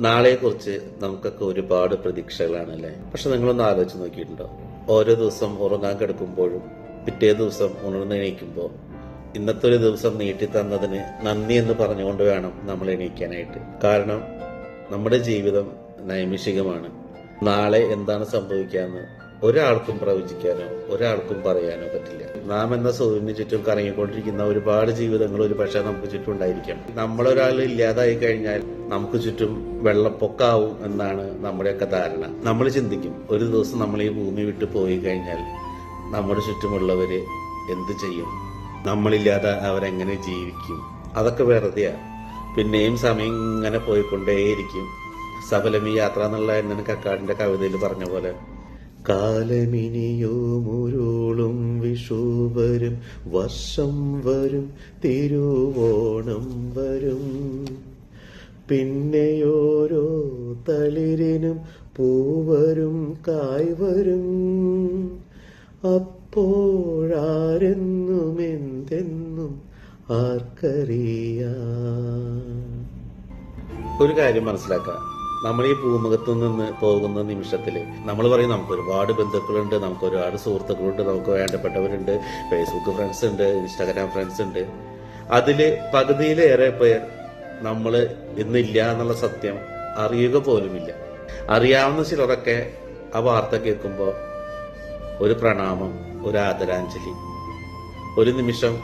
നാളെക്കുറിച്ച് നമുക്കൊക്കെ ഒരുപാട് പ്രതീക്ഷകളാണ് അല്ലെ പക്ഷെ നിങ്ങളൊന്ന് ആലോചിച്ച് നോക്കിയിട്ടുണ്ടോ? ഓരോ ദിവസം ഉറങ്ങാൻ കിടക്കുമ്പോഴും പിറ്റേ ദിവസം ഉണർന്നെണീക്കുമ്പോൾ ഇന്നത്തെ ഒരു ദിവസം നീട്ടി തന്നതിന് നന്ദി എന്ന് പറഞ്ഞുകൊണ്ട് വേണം നമ്മൾ എണീക്കാനായിട്ട്. കാരണം നമ്മുടെ ജീവിതം നൈമിഷികമാണ്. നാളെ എന്താണ് സംഭവിക്കാന്ന് ഒരാൾക്കും പ്രവചിക്കാനോ ഒരാൾക്കും പറയാനോ പറ്റില്ല. നാം എന്ന സൂര്യന് ചുറ്റും കറങ്ങിക്കൊണ്ടിരിക്കുന്ന ഒരുപാട് ജീവിതങ്ങൾ ഒരു പക്ഷേ നമുക്ക് ചുറ്റും ഉണ്ടായിരിക്കാം നമ്മളൊരാൾ ഇല്ലാതായി കഴിഞ്ഞാൽ നമുക്ക് ചുറ്റും വെള്ളപ്പൊക്കാവും എന്നാണ് നമ്മുടെയൊക്കെ ധാരണ. നമ്മൾ ചിന്തിക്കും ഒരു ദിവസം നമ്മൾ ഈ ഭൂമി വിട്ടു പോയി കഴിഞ്ഞാൽ നമ്മുടെ ചുറ്റുമുള്ളവര് എന്ത് ചെയ്യും? നമ്മളില്ലാതെ അവരെങ്ങനെ ജീവിക്കും? അതൊക്കെ വെറുതെയാ. പിന്നെയും സമയം ഇങ്ങനെ പോയിക്കൊണ്ടേയിരിക്കും. സഫലം ഈ യാത്ര എന്നുള്ള എന്നൻ കക്കാടിന്റെ കവിതയിൽ പറഞ്ഞ പോലെ കാലമിനിയോ മുരുളും വിഷുവരും വർഷം വരും തിരുവോണം വരും. പിന്നെയോരോ തളിരിനും പൂവരും കായ്വരും. അപ്പോഴാരെന്നും എന്തെന്നും ആർക്കറിയാം. ഒരു കാര്യം മനസ്സിലാക്കുക നമ്മൾ ഈ ഭൂമുഖത്ത് നിന്ന് പോകുന്ന നിമിഷത്തിൽ നമ്മൾ പറയും നമുക്ക് ഒരുപാട് ബന്ധുക്കളുണ്ട് നമുക്ക് ഒരുപാട് സുഹൃത്തുക്കളുണ്ട് നമുക്ക് വേണ്ടപ്പെട്ടവരുണ്ട് ഫേസ്ബുക്ക് ഫ്രണ്ട്സ് ഉണ്ട് ഇൻസ്റ്റാഗ്രാം ഫ്രണ്ട്സ് ഉണ്ട്. അതിൽ പകുതിയിലേറെ പേർ നമ്മൾ ഇന്നില്ല എന്നുള്ള സത്യം അറിയുക പോലുമില്ല. അറിയാവുന്ന ചിലരൊക്കെ ആ വാർത്ത കേൾക്കുമ്പോൾ ഒരു പ്രണാമം ഒരു ആദരാഞ്ജലി ഒരു നിമിഷം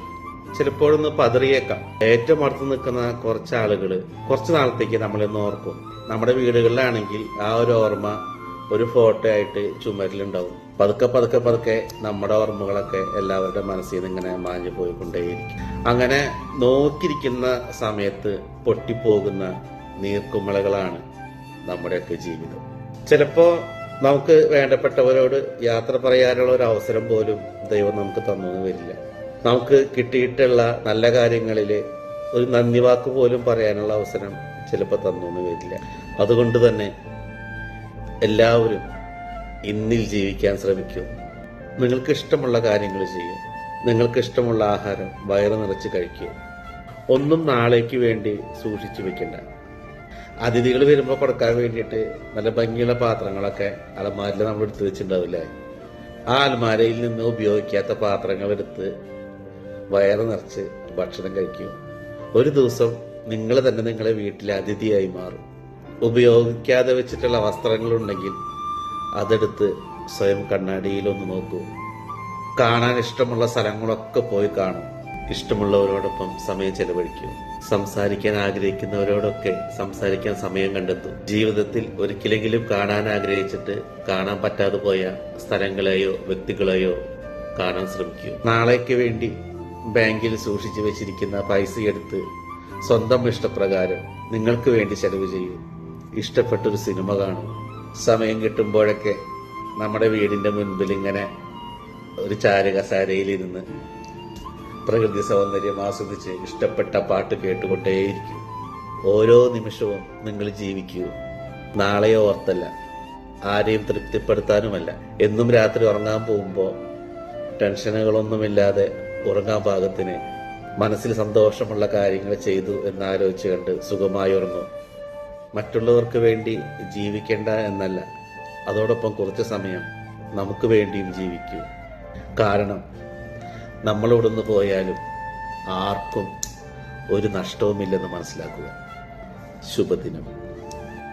ചിലപ്പോഴൊന്ന് പതറിയേക്കാം. ഏറ്റവും അടുത്ത് നിൽക്കുന്ന കുറച്ച് ആളുകൾ കുറച്ച് നാളത്തേക്ക് നമ്മളിന്ന് ഓർക്കും. നമ്മുടെ വീടുകളിലാണെങ്കിൽ ആ ഒരു ഓർമ്മ ഒരു ഫോട്ടോ ആയിട്ട് ചുമരിലുണ്ടാവും. പതുക്കെ പതുക്കെ പതുക്കെ നമ്മുടെ ഓർമ്മകളൊക്കെ എല്ലാവരുടെ മനസ്സിൽ നിന്ന് ഇങ്ങനെ മാഞ്ഞു പോയിക്കൊണ്ടേയിരിക്കും. അങ്ങനെ നോക്കിയിരിക്കുന്ന സമയത്ത് പൊട്ടിപ്പോകുന്ന നീർക്കുമളകളാണ് നമ്മുടെയൊക്കെ ജീവിതം. ചിലപ്പോൾ നമുക്ക് വേണ്ടപ്പെട്ടവരോട് യാത്ര പറയാനുള്ള ഒരു അവസരം പോലും ദൈവം നമുക്ക് തന്നു വരില്ല. നമുക്ക് കിട്ടിയിട്ടുള്ള നല്ല കാര്യങ്ങളിൽ ഒരു നന്ദി വാക്ക് പോലും പറയാനുള്ള അവസരം ചിലപ്പോൾ തന്നു എന്ന് വരില്ല. അതുകൊണ്ട് തന്നെ എല്ലാവരും ഇന്നിൽ ജീവിക്കാൻ ശ്രമിക്കൂ. നിങ്ങൾക്ക് ഇഷ്ടമുള്ള കാര്യങ്ങൾ ചെയ്യൂ. നിങ്ങൾക്ക് ഇഷ്ടമുള്ള ആഹാരം വയറ് നിറച്ച് കഴിക്കൂ. ഒന്നും നാളേക്ക് വേണ്ടി സൂക്ഷിച്ചു വെക്കണ്ട. അതിഥികൾ വരുമ്പോൾ കൊടുക്കാൻ വേണ്ടിയിട്ട് നല്ല ഭംഗിയുള്ള പാത്രങ്ങളൊക്കെ അലമാരിൽ നമ്മൾ എടുത്തു വെച്ചിട്ടുണ്ടാവില്ലേ? ആ അലമാരയിൽ നിന്ന് ഉപയോഗിക്കാത്ത പാത്രങ്ങൾ എടുത്ത് വയറ് നിറച്ച് ഭക്ഷണം കഴിക്കും. ഒരു ദിവസം നിങ്ങൾ തന്നെ നിങ്ങളെ വീട്ടിലെ അതിഥിയായി മാറും. ഉപയോഗിക്കാതെ വെച്ചിട്ടുള്ള വസ്ത്രങ്ങളുണ്ടെങ്കിൽ അതെടുത്ത് സ്വയം കണ്ണാടിയിലൊന്ന് നോക്കൂ. കാണാൻ ഇഷ്ടമുള്ള സ്ഥലങ്ങളൊക്കെ പോയി കാണും. ഇഷ്ടമുള്ളവരോടൊപ്പം സമയം ചെലവഴിക്കും. സംസാരിക്കാൻ ആഗ്രഹിക്കുന്നവരോടൊക്കെ സംസാരിക്കാൻ സമയം കണ്ടെത്തും. ജീവിതത്തിൽ ഒരിക്കലെങ്കിലും കാണാൻ ആഗ്രഹിച്ചിട്ട് കാണാൻ പറ്റാതെ പോയ സ്ഥലങ്ങളെയോ വ്യക്തികളെയോ കാണാൻ ശ്രമിക്കൂ. നാളേക്ക് വേണ്ടി ബാങ്കിൽ സൂക്ഷിച്ചു വെച്ചിരിക്കുന്ന പൈസ എടുത്ത് സ്വന്തം ഇഷ്ടപ്രകാരം നിങ്ങൾക്ക് വേണ്ടി ചെലവ് ചെയ്യൂ. ഇഷ്ടപ്പെട്ടൊരു സിനിമ കാണും. സമയം കിട്ടുമ്പോഴൊക്കെ നമ്മുടെ വീടിന്റെ മുൻപിൽ ഇങ്ങനെ ഒരു ചാരകസാരയിലിരുന്ന് പ്രകൃതി സൗന്ദര്യം ആസ്വദിച്ച് ഇഷ്ടപ്പെട്ട പാട്ട് കേട്ടുകൊണ്ടേയിരിക്കും. ഓരോ നിമിഷവും നിങ്ങൾ ജീവിക്കൂ നാളെയോ ഓർത്തല്ല ആരെയും തൃപ്തിപ്പെടുത്താനുമല്ല. എന്നും രാത്രി ഉറങ്ങാൻ പോകുമ്പോൾ ടെൻഷനുകളൊന്നുമില്ലാതെ ഉറങ്ങാൻ പാകത്തിന് മനസ്സിൽ സന്തോഷമുള്ള കാര്യങ്ങൾ ചെയ്തു എന്നാലോചിച്ച് കണ്ട് സുഖമായി ഉറങ്ങും. മറ്റുള്ളവർക്ക് വേണ്ടി ജീവിക്കേണ്ട എന്നല്ല അതോടൊപ്പം കുറച്ച് സമയം നമുക്ക് വേണ്ടിയും ജീവിക്കൂ. കാരണം നമ്മൾ നിന്ന് പോയാലും ആർക്കും ഒരു നഷ്ടവുമില്ലെന്ന് മനസ്സിലാക്കുക. ശുഭദിനം.